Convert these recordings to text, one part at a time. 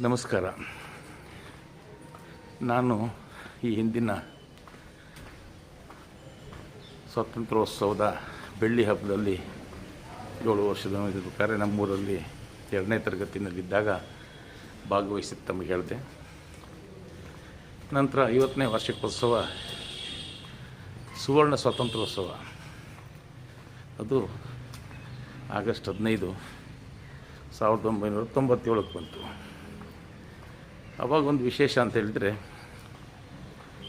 ನಮಸ್ಕಾರ. ನಾನು ಈ ಹಿಂದಿನ ಸ್ವಾತಂತ್ರ್ಯೋತ್ಸವದ ಬೆಳ್ಳಿ ಹಬ್ಬದಲ್ಲಿ ಏಳು ವರ್ಷದ ಬೇಕಾದ್ರೆ ನಮ್ಮೂರಲ್ಲಿ ಎರಡನೇ ತರಗತಿನಲ್ಲಿದ್ದಾಗ ಭಾಗವಹಿಸಿ ತಮಗೆ ಹೇಳಿದೆ. ನಂತರ ಐವತ್ತನೇ ವಾರ್ಷಿಕೋತ್ಸವ, ಸುವರ್ಣ ಸ್ವಾತಂತ್ರ್ಯೋತ್ಸವ. ಅದು ಆಗಸ್ಟ್ ಹದಿನೈದು, ಸಾವಿರದ ಒಂಬೈನೂರ ತೊಂಬತ್ತೇಳಕ್ಕೆ ಬಂತು. ಅವಾಗ ಒಂದು ವಿಶೇಷ ಅಂತ ಹೇಳಿದರೆ,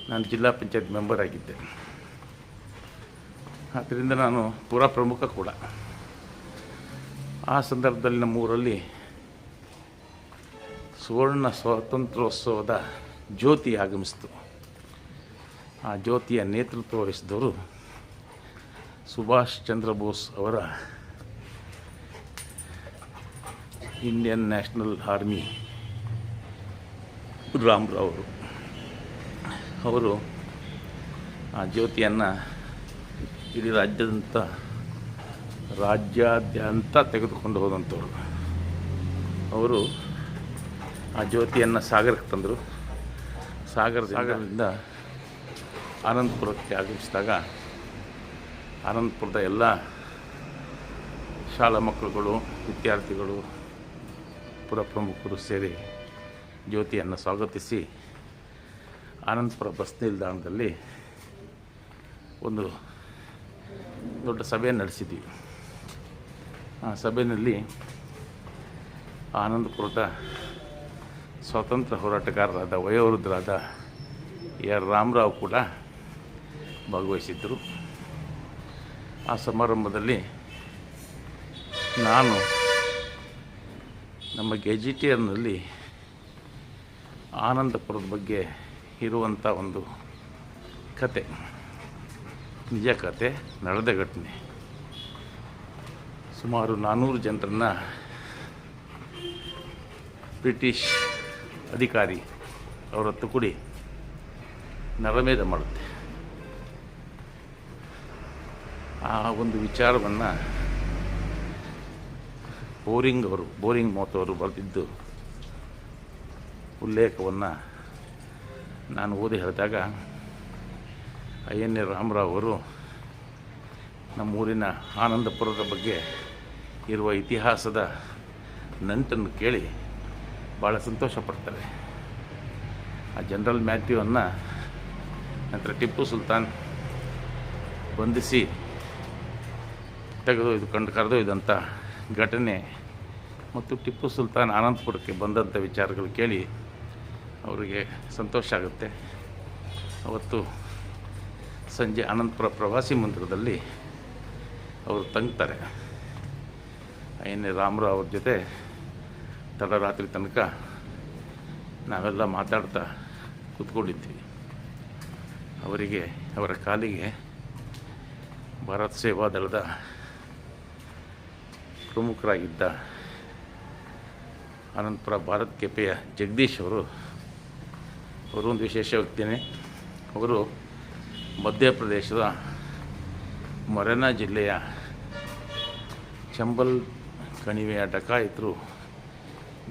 ನಾನು ಜಿಲ್ಲಾ ಪಂಚಾಯತ್ ಮೆಂಬರ್ ಆಗಿದ್ದೆ. ಆದ್ದರಿಂದ ನಾನು ಪುರ ಪ್ರಮುಖ ಕೂಡ. ಆ ಸಂದರ್ಭದಲ್ಲಿ ನಮ್ಮೂರಲ್ಲಿ ಸುವರ್ಣ ಸ್ವಾತಂತ್ರ್ಯೋತ್ಸವದ ಜ್ಯೋತಿ ಆಗಮಿಸಿತು. ಆ ಜ್ಯೋತಿಯ ನೇತೃತ್ವ ವಹಿಸಿದವರು ಸುಭಾಷ್ ಚಂದ್ರ ಬೋಸ್ ಅವರ ಇಂಡಿಯನ್ ನ್ಯಾಷನಲ್ ಆರ್ಮಿ ಅವರು ಅವರು ಆ ಜ್ಯೋತಿಯನ್ನು ಇಡೀ ರಾಜ್ಯದಂತ ರಾಜ್ಯಾದ್ಯಂತ ತೆಗೆದುಕೊಂಡು ಹೋದಂಥವ್ರು. ಅವರು ಆ ಜ್ಯೋತಿಯನ್ನು ಸಾಗರಕ್ಕೆ ತಂದರು. ಸಾಗರ ಸಾಗರದಿಂದ ಆನಂದಪುರಕ್ಕೆ ಆಗಮಿಸಿದಾಗ ಆನಂದಪುರದ ಎಲ್ಲ ಶಾಲಾ ಮಕ್ಕಳುಗಳು, ವಿದ್ಯಾರ್ಥಿಗಳು ಪುರ ಪ್ರಮುಖರು ಸೇರಿ ಜ್ಯೋತಿಯನ್ನು ಸ್ವಾಗತಿಸಿ ಆನಂದಪುರ ಬಸ್ ನಿಲ್ದಾಣದಲ್ಲಿ ಒಂದು ದೊಡ್ಡ ಸಭೆ ನಡೆಸಿದ್ವಿ. ಆ ಸಭೆಯಲ್ಲಿ ಆನಂದಪುರದ ಸ್ವಾತಂತ್ರ್ಯ ಹೋರಾಟಗಾರರಾದ ವಯೋವೃದ್ಧರಾದ ಆರ್ ರಾಮರಾವ್ ಕೂಡ ಭಾಗವಹಿಸಿದ್ದರು. ಆ ಸಮಾರಂಭದಲ್ಲಿ ನಾನು ನಮ್ಮ ಗೆಜಿಟಿಯರ್ನಲ್ಲಿ ಆನಂದಪುರದ ಬಗ್ಗೆ ಇರುವಂಥ ಒಂದು ಕತೆ, ನಿಜ ಕತೆ, ನಡೆದ ಘಟನೆ. ಸುಮಾರು ನಾನ್ನೂರು ಜನರನ್ನು ಬ್ರಿಟಿಷ್ ಅಧಿಕಾರಿ ಅವರ ತುಕುಡಿ ನರಮೇಧ ಮಾಡುತ್ತೆ. ಆ ಒಂದು ವಿಚಾರವನ್ನು ಬೋರಿಂಗ್ ಅವರು, ಬೋರಿಂಗ್ ಮೋತ್ ಅವರು ಬರೆದಿದ್ದು ಉಲ್ಲೇಖವನ್ನು ನಾನು ಓದಿ ಹೇಳಿದಾಗ ಐ ಎನ್ ಎ ರಾಮರಾವ್ ಅವರು ನಮ್ಮೂರಿನ ಆನಂದಪುರದ ಬಗ್ಗೆ ಇರುವ ಇತಿಹಾಸದ ನಂಟನ್ನು ಕೇಳಿ ಭಾಳ ಸಂತೋಷಪಡ್ತಾರೆ. ಆ ಜನರಲ್ ಮ್ಯಾಥ್ಯೂವನ್ನು ನಂತರ ಟಿಪ್ಪು ಸುಲ್ತಾನ್ ಬಂಧಿಸಿ ತೆಗೆದೊಯ್ದು ಕಂಡು ಕರೆದೊಯ್ದಂಥ ಘಟನೆ ಮತ್ತು ಟಿಪ್ಪು ಸುಲ್ತಾನ್ ಆನಂದಪುರಕ್ಕೆ ಬಂದಂಥ ವಿಚಾರಗಳು ಕೇಳಿ ಅವರಿಗೆ ಸಂತೋಷ ಆಗುತ್ತೆ. ಅವತ್ತು ಸಂಜೆ ಅನಂತಪುರ ಪ್ರವಾಸಿ ಮಂದಿರದಲ್ಲಿ ಅವರು ತಂಗ್ತಾರೆ. ಎನ್ ಎ ರಾಮರಾವ್ ಅವ್ರ ಜೊತೆ ತಡರಾತ್ರಿ ತನಕ ನಾವೆಲ್ಲ ಮಾತಾಡ್ತಾ ಕೂತ್ಕೊಂಡಿದ್ವಿ. ಅವರಿಗೆ, ಅವರ ಕಾಲಿಗೆ ಭಾರತ್ ಸೇವಾ ದಳದ ಪ್ರಮುಖರಾಗಿದ್ದ ಅನಂತಪುರ ಭಾರತ್ ಕೆಪೆಯ ಜಗದೀಶ್ ಅವರು ಅವರು ಒಂದು ವಿಶೇಷ ವ್ಯಕ್ತಿನೇ ಅವರು ಮಧ್ಯಪ್ರದೇಶದ ಮೊರೆನಾ ಜಿಲ್ಲೆಯ ಚಂಬಲ್ ಕಣಿವೆಯ ಡಕಾಯಿತರು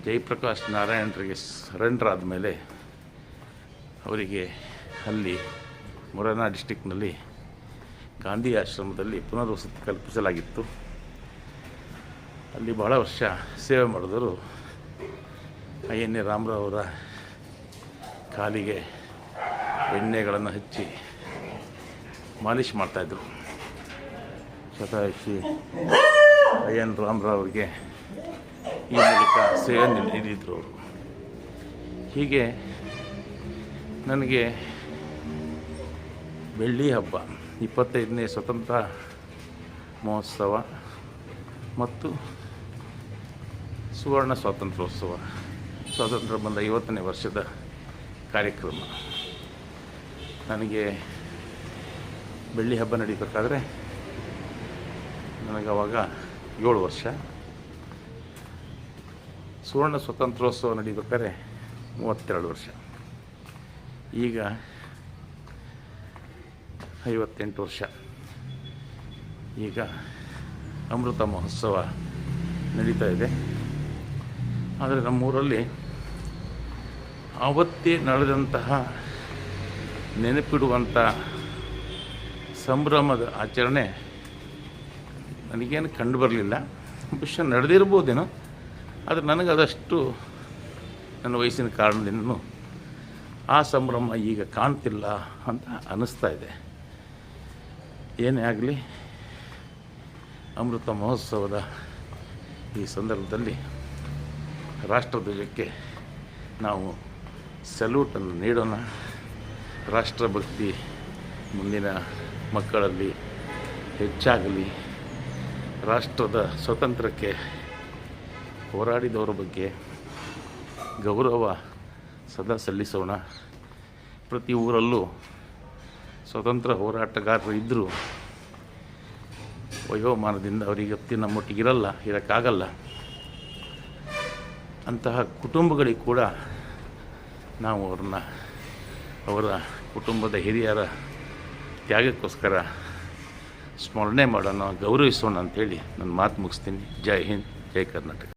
ಜಯಪ್ರಕಾಶ್ ನಾರಾಯಣರಿಗೆ ಸರೆಂಡರ್ ಆದಮೇಲೆ ಅವರಿಗೆ ಅಲ್ಲಿ ಮೊರೆನಾ ಡಿಸ್ಟಿಕ್ನಲ್ಲಿ ಗಾಂಧಿ ಆಶ್ರಮದಲ್ಲಿ ಪುನರ್ವಸತಿ ಕಲ್ಪಿಸಲಾಗಿತ್ತು. ಅಲ್ಲಿ ಬಹಳ ವರ್ಷ ಸೇವೆ ಮಾಡಿದವರು ಐ ಎನ್ ಎ ರಾಮರಾವ್ ಅವರ ಕಾಲಿಗೆ ಎಣ್ಣೆಗಳನ್ನು ಹಚ್ಚಿ ಮಾಲಿಷ್ ಮಾಡ್ತಾಯಿದ್ರು ಶತಾಯುಷಿ ಐ ಎನ್ ರಾಮರಾವ್ ಅವರಿಗೆ ಈ ಮೂಲಕ ಸೇವೆ ನೀಡಿದರು. ಅವರು ಹೀಗೆ ನನಗೆ ಬೆಳ್ಳಿ ಹಬ್ಬ, ಇಪ್ಪತ್ತೈದನೇ ಸ್ವತಂತ್ರ ಮಹೋತ್ಸವ ಮತ್ತು ಸುವರ್ಣ ಸ್ವಾತಂತ್ರ್ಯೋತ್ಸವ. ಸ್ವಾತಂತ್ರ್ಯ ಬಂದ ಐವತ್ತನೇ ವರ್ಷದ ಕಾರ್ಯಕ್ರಮ. ನನಗೆ ಬೆಳ್ಳಿ ಹಬ್ಬ ನಡೀಬೇಕಾದ್ರೆ ನನಗೆ ಅವಾಗ ಏಳು ವರ್ಷ. ಸುವರ್ಣ ಸ್ವತಂತ್ರೋತ್ಸವ ನಡೀಬೇಕಾದ್ರೆ ಮೂವತ್ತೆರಡು ವರ್ಷ. ಈಗ ಐವತ್ತೆಂಟು ವರ್ಷ. ಈಗ ಅಮೃತ ಮಹೋತ್ಸವ ನಡೀತಾ ಇದೆ. ಆದರೆ ನಮ್ಮೂರಲ್ಲಿ ಆವತ್ತೇ ನಡೆದಂತಹ ನೆನಪಿಡುವಂಥ ಸಂಭ್ರಮದ ಆಚರಣೆ ನನಗೇನು ಕಂಡು ಬರಲಿಲ್ಲ. ಬಹುಶಃ ನಡೆದಿರ್ಬೋದೇನೋ, ಆದರೆ ನನಗೆ ಅದಷ್ಟು ನನ್ನ ವಯಸ್ಸಿನ ಕಾರಣದಿಂದನೂ ಆ ಸಂಭ್ರಮ ಈಗ ಕಾಣ್ತಿಲ್ಲ ಅಂತ ಅನ್ನಿಸ್ತಾ ಇದೆ. ಏನೇ ಆಗಲಿ, ಅಮೃತ ಮಹೋತ್ಸವದ ಈ ಸಂದರ್ಭದಲ್ಲಿ ರಾಷ್ಟ್ರಧ್ವಜಕ್ಕೆ ನಾವು ಸಲ್ಯೂಟನ್ನು ನೀಡೋಣ. ರಾಷ್ಟ್ರಭಕ್ತಿ ಮುಂದಿನ ಮಕ್ಕಳಲ್ಲಿ ಹೆಚ್ಚಾಗಲಿ. ರಾಷ್ಟ್ರದ ಸ್ವತಂತ್ರಕ್ಕೆ ಹೋರಾಡಿದವರ ಬಗ್ಗೆ ಗೌರವ ಸದಾ ಸಲ್ಲಿಸೋಣ. ಪ್ರತಿ ಊರಲ್ಲೂ ಸ್ವತಂತ್ರ ಹೋರಾಟಗಾರರು ಇದ್ದರೂ ವಯೋಮಾನದಿಂದ ಅವರಿಗೆ ನಮ್ಮೊಟ್ಟಿಗಿರಲ್ಲ ಇರೋಕ್ಕಾಗಲ್ಲ. ಅಂತಹ ಕುಟುಂಬಗಳಿಗೆ ಕೂಡ ನಾವು ಅವ್ರನ್ನ, ಅವರ ಕುಟುಂಬದ ಹಿರಿಯರ ತ್ಯಾಗಕ್ಕೋಸ್ಕರ ಸ್ಮರಣೆ ಮಾಡೋಣ, ಗೌರವಿಸೋಣ ಅಂಥೇಳಿ ನನ್ನ ಮಾತು ಮುಗಿಸ್ತೀನಿ. ಜೈ ಹಿಂದ್, ಜೈ ಕರ್ನಾಟಕ.